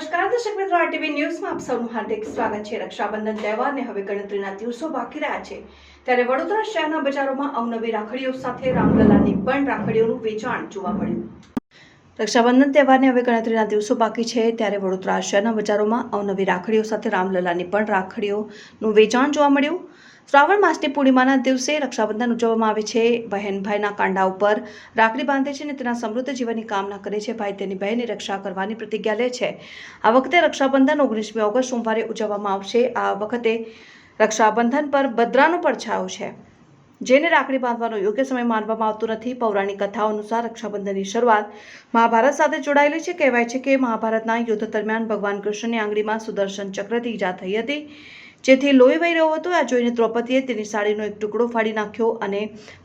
નમસ્કાર, દર્શક મિત્રો આરટીવી ન્યૂઝમાં આપ સૌનું હાર્દિક સ્વાગત છે. રક્ષાબંધન તહેવારને હવે ગણતરીના દિવસો બાકી રહ્યા છે. ત્યારે વડોદરા શહેરના બજારોમાં અવનવી રાખડીઓ સાથે રામલલાની પણ રાખડીઓનું વેચાણ જોવા મળ્યું. રક્ષાબંધન તહેવારને હવે ગણતરીના દિવસો બાકી છે, ત્યારે વડોદરા શહેરના બજારોમાં અવનવી રાખડીઓ સાથે રામલલાની પણ રાખડીઓનું વેચાણ જોવા મળ્યું. શ્રાવણ માસની પૂર્ણિમાના દિવસે રક્ષાબંધન ઉજવવામાં આવે છે. બહેન ભાઈના કાંડા ઉપર રાખડી બાંધે છે અને તેના સમૃદ્ધ જીવનની કામના કરે છે. ભાઈ તેની બહેનની રક્ષા કરવાની પ્રતિજ્ઞા લે છે. આ વખતે રક્ષાબંધન ઓગણીસમી ઓગસ્ટ સોમવારે ઉજવવામાં આવશે. આ વખતે રક્ષાબંધન પર બદ્રાનો પડછાયો છે. જેને રાખડી બાંધવાનો યોગ્ય સમય માનવામાં આવતો નથી. પૌરાણિક કથાઓ અનુસાર રક્ષાબંધનની શરૂઆત મહાભારત સાથે જોડાયેલી છે. કહેવાય છે કે મહાભારતના યુદ્ધ દરમિયાન ભગવાન કૃષ્ણની આંગળીમાં સુદર્શન ચક્રથી ઈજા થઈ હતી. જેથી લોહી વહી રહ્યો હતો. આ જોઈને દ્રૌપદીએ તેની સાડીનો એક ટુકડો ફાડી નાખ્યો અને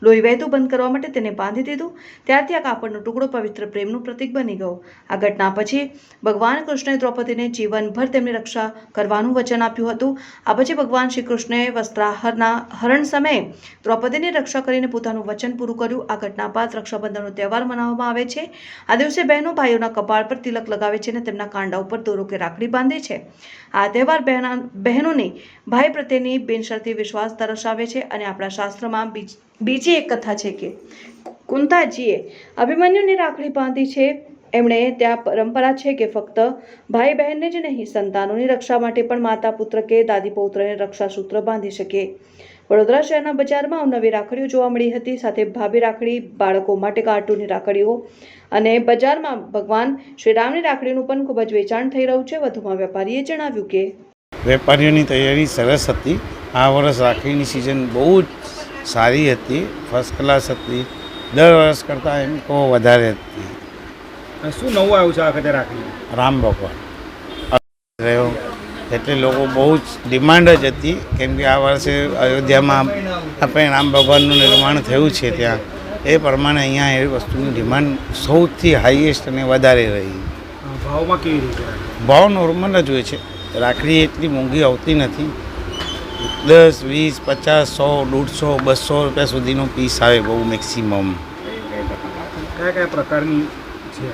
લોહી વહેતું બંધ કરવા માટે તેને બાંધી દીધું. ત્યારથી આ કાપડનો ટુકડો પવિત્ર પ્રેમનું પ્રતીક બની ગયો. આ ઘટના પછી ભગવાન કૃષ્ણએ દ્રૌપદીને જીવનભર તેમની રક્ષા કરવાનું વચન આપ્યું હતું. આ પછી ભગવાન શ્રી કૃષ્ણએ વસ્ત્રાહરના હરણ સમયે દ્રૌપદીની રક્ષા કરીને પોતાનું વચન પૂરું કર્યું. આ ઘટના બાદ રક્ષાબંધનનો તહેવાર મનાવવામાં આવે છે. આ દિવસે બહેનો ભાઈઓના કપાળ પર તિલક લગાવે છે અને તેમના કાંડા ઉપર દોરો કે રાખડી બાંધે છે. આ તહેવાર બહેના, બહેનોની ભાઈ પ્રત્યેની બિનશરતી વિશ્વાસ દર્શાવે છે અને આપણા શાસ્ત્રમાં બીજ- એક કથા છે કે કુંતાજીએ અભિમન્યુની રાખડી બાંધી છે. એમણે ત્યાં પરંપરા છે કે ફક્ત ભાઈ બહેનને જ નહીં, સંતાનોની રક્ષા માટે પણ માતા પુત્ર કે દાદી પૌત્રને રક્ષા સૂત્ર બાંધી શકે. વડોદરા શહેરના બજારમાં નવી રાખડીઓ જોવા મળી હતી. સાથે ભાભી રાખડી, બાળકો માટે કાર્ટૂનની રાખડીઓ અને બજારમાં ભગવાન શ્રીરામની રાખડીનું પણ ખૂબ જ વેચાણ થઈ રહ્યું છે. વધુમાં વેપારીએ જણાવ્યું કે વેપારીઓની તૈયારી સરસ હતી. આ વર્ષ રાખડીની સિઝન બહુ જ સારી હતી. ફર્સ્ટ ક્લાસ હતી. દર વર્ષ કરતાં એમ કહો વધારે હતી. શું નવું આવ્યું છે આ વખતે રાખડી રામ ભગવાન. રહ્યો. એટલે લોકો બહુ જ ડિમાન્ડ જ હતી. કેમ કે આ વર્ષે અયોધ્યામાં આપણે રામ ભગવાનનું નિર્માણ થયું છે ત્યાં. એ પ્રમાણે અહીંયા એ વસ્તુની ડિમાન્ડ સૌથી હાઈએસ્ટ અને વધારે રહી. ભાવમાં કેવી રીતે? ભાવ નોર્મલ જ હોય છે. રાખડી એટલી મોંઘી આવતી નથી. દસ વીસ પચાસ સો દોઢસો બસો રૂપિયા સુધીનો પીસ આવે બહુ મેક્સિમમ કયા કયા પ્રકારની છે?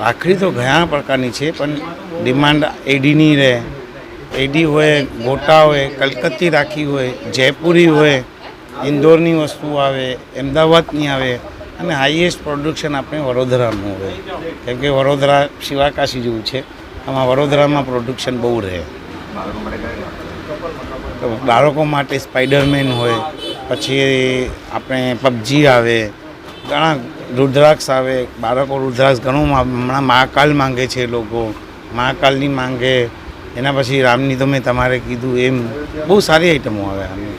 રાખડી તો ઘણા પ્રકારની છે પણ ડિમાન્ડ એડીની રહે. એડી હોય ગોટા હોય કલકત્તી રાખી હોય જયપુરી હોય ઇન્દોરની વસ્તુ આવે અમદાવાદની આવે અને હાઈએસ્ટ પ્રોડક્શન આપણે વડોદરાનું હોય. કેમ કે વડોદરા શિવાકાશી જેવું છે. આમાં વડોદરામાં પ્રોડક્શન બહુ રહે. બાળકો માટે સ્પાઈડરમેન હોય, પછી આપણે પબજી આવે, ઘણા રુદ્રાક્ષ આવે. બાળકો રુદ્રાક્ષ ઘણું હમણાં મહાકાલ માંગે છે લોકો. મહાકાલની માંગે. એના પછી રામની તો મેં તમારે કીધું એમ. બહુ સારી આઈટમો આવે આની